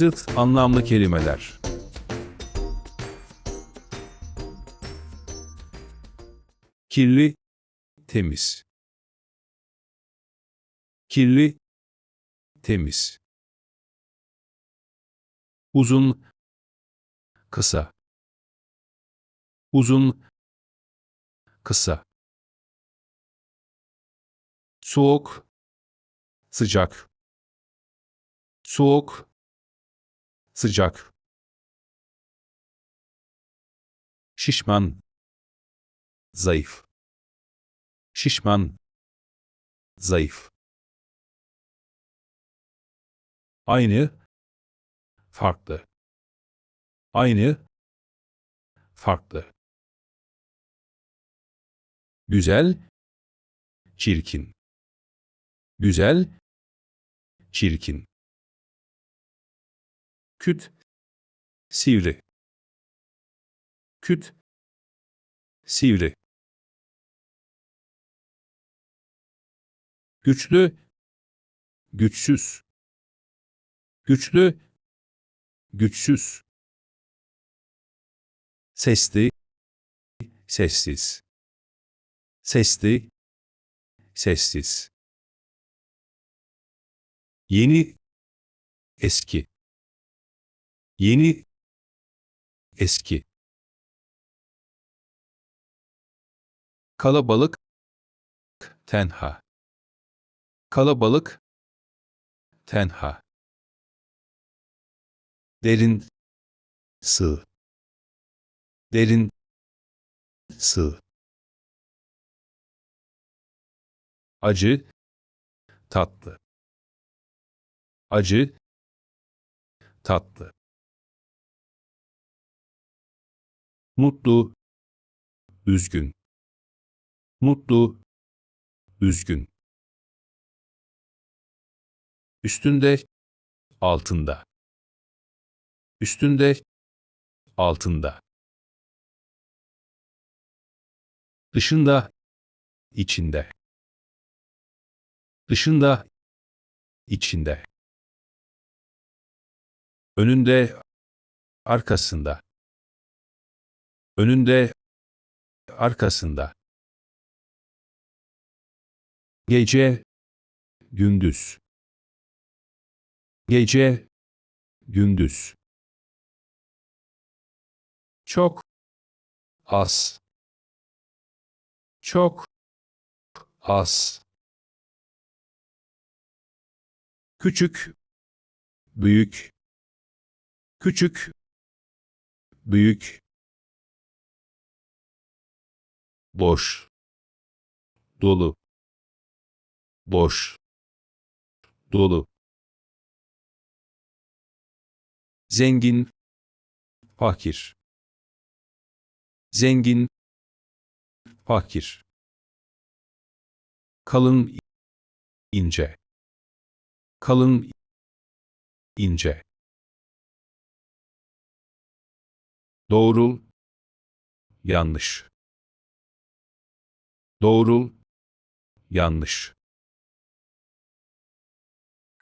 Zıt anlamlı kelimeler. Kirli, temiz. Kirli, temiz. Uzun, kısa. Uzun, kısa. Soğuk, sıcak. Soğuk, sıcak. Şişman, zayıf. Şişman, zayıf. Aynı, farklı. Aynı, farklı. Güzel, çirkin. Güzel, çirkin. Küt, sivri. Küt, sivri. Güçlü, güçsüz. Güçlü, güçsüz. Sesli, sessiz. Sesli, sessiz. Yeni, eski. Yeni, eski. Kalabalık, tenha. Kalabalık, tenha. Derin, sığ. Derin, sığ. Acı, tatlı. Acı, tatlı. Mutlu, üzgün. Mutlu, üzgün. Üstünde, altında. Üstünde, altında. Dışında, içinde. Dışında, içinde. Önünde, arkasında. Önünde, arkasında. Gece, gündüz. Gece, gündüz. Çok, az. Çok, az. Küçük, büyük. Küçük, büyük. Boş, dolu. Boş, dolu. Zengin, fakir. Zengin, fakir. Kalın, ince. Kalın, ince. Doğru, yanlış. Doğru, yanlış.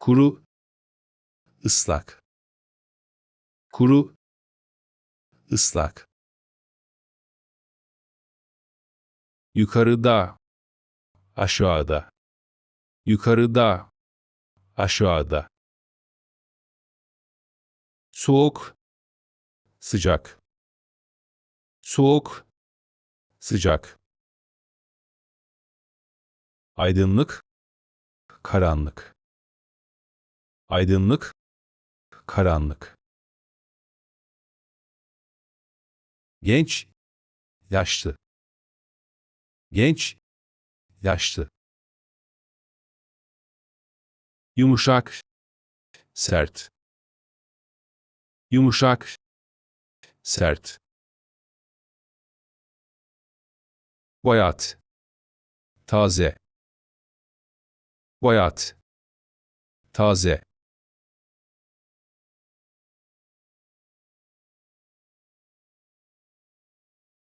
Kuru, ıslak. Kuru, ıslak. Yukarıda, aşağıda. Yukarıda, aşağıda. Soğuk, sıcak. Soğuk, sıcak. Aydınlık, karanlık. Aydınlık, karanlık. Genç, yaşlı. Genç, yaşlı. Yumuşak, sert. Yumuşak, sert. Boyat, taze. Boyat, taze.